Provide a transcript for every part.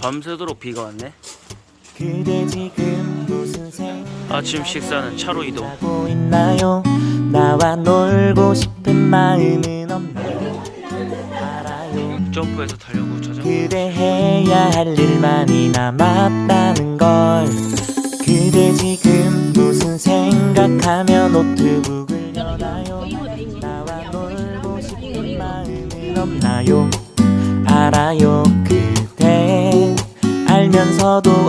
밤새도록 비가 왔네. 아침 식사는 차로 이동. 점프해서 타려고 자전거. 그대 해야 할 일만이 남았다는 걸 그대 지금 무슨 생각하며 노트북을 여나요? 나와 놀고 싶은 마음은 없나요? 알아요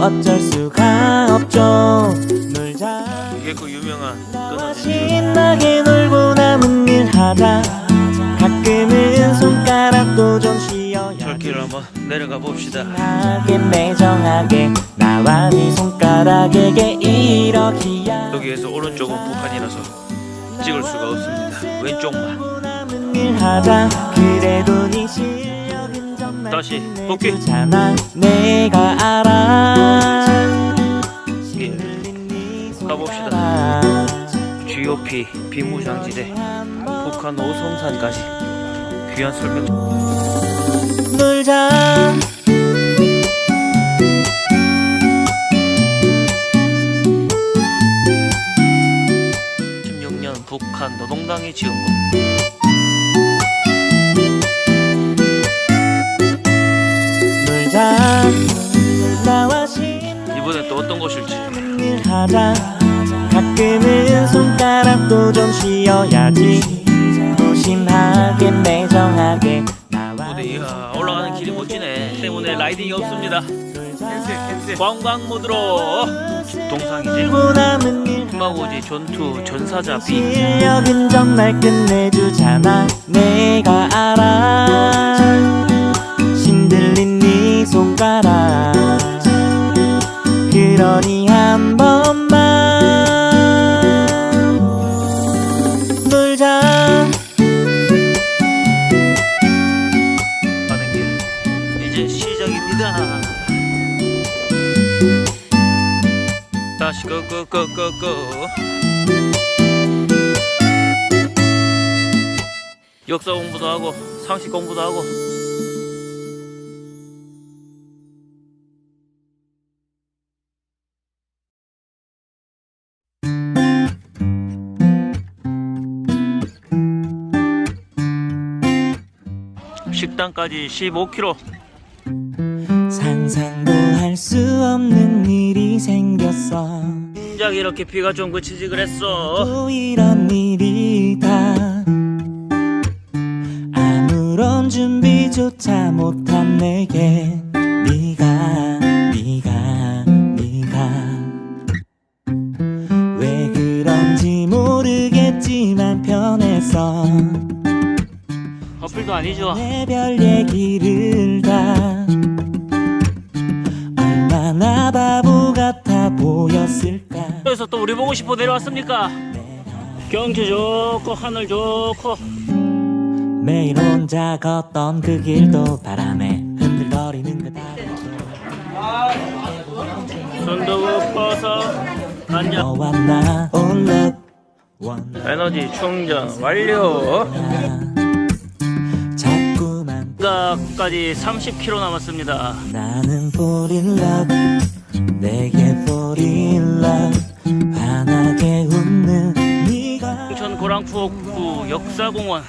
어쩔 수가 없죠 놀자 이게 그 유명한 나와. 신나게 놀고 남은 일 하자 가끔은 손가락도 좀 쉬어야 철길을 한번 내려가 봅시다. 하게 매정하게 나와 네 손가락에게 이렇게야 여기에서 오른쪽은 북한이라서 찍을 수가 없습니다. 왼쪽만. 하자 그래도 네 정말 다시 복귀. 내가 알아 예. 네 가봅시다. GOP 비무장지대 북한 오송산까지 귀한 설명. 놀자 16년 북한 노동당이 지은 곳. 이번엔 또 어떤 곳일지. 일 하자 가끔은 손가락도 좀 쉬어야지 조심하게 매정하게 나와 무대 이야 올라가는 길이 멋지네. 때문에 라이딩이 없습니다. 관광 모드로 동상이지. 흑마고지 전투 전사자 B. 실력은 정말 끝내주잖아 내 놀자 가는 길 이제 시작입니다. 다시 고고고고고 역사 공부도 하고 상식 공부도 하고 식당까지 15km 상상도 할 수 없는 일이 생겼어. 진작 이렇게 비가 좀 그치지 그랬어. 또 이런 일이 다. 아무런 준비조차 못한 내게 네가 어플도 아니죠? 내별 얘기를 다 얼마나 바보 같아 보였을까? 그래서 또 우리 보고 싶어 내려왔습니까? 경치 좋고 하늘 좋고. 매일 혼자 걷던 그 길도 바람에 흔들거리는 그 다리도 손도 굽어서 앉아. 너와 나 all up one. 에너지 충전 완료. 자 가까지 30km 남았습니다. 나는 love 내게 love 환하게 웃는 네가. 인천 고랑포구 역사공원.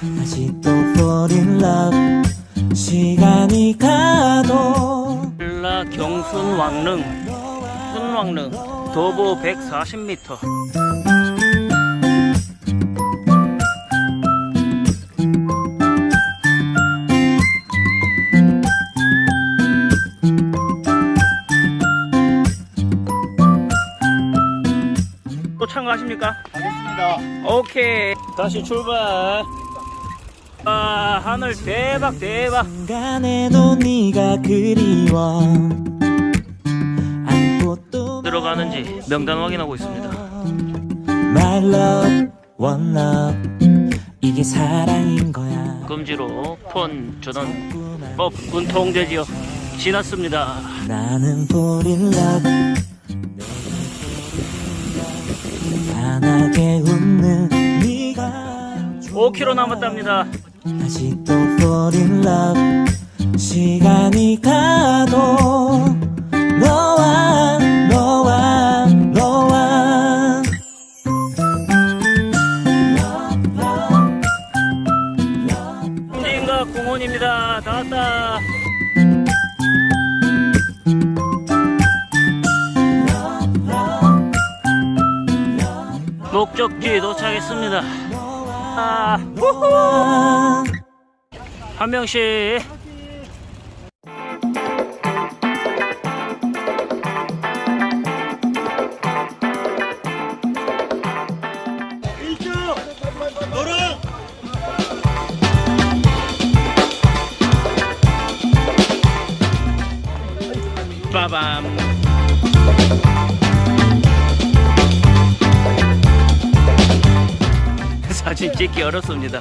in love 시간이 가도. 신라 경순 왕릉 순왕릉 도보 140m 참가하십니까? 하겠습니다. 오케이. 다시 출발. 아 하늘 대박 대박. 순간에도 네가 그리워. 들어가는지 명단 확인하고 있습니다. My love, one love. 이게 사랑인 거야. 금지로 폰 전원 법 군 통제지역 지났습니다. 나는 in love 환하게 웃는 네가 5km 남았답니다. 또 fall in love. 시간이 가도 목적지 도착했습니다. 아. 한 명씩. 빠밤. 사진 찍기 어렵습니다.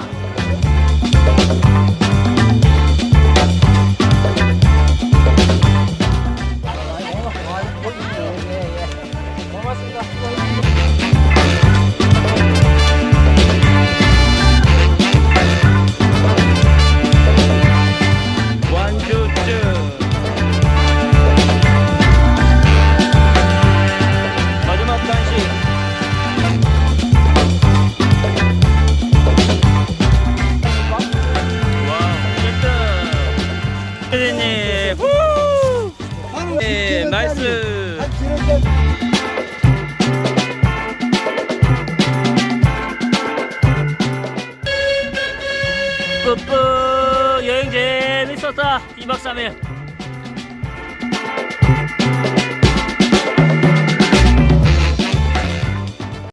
나이스. 뿌뿌 여행 재밌었다 2박 3일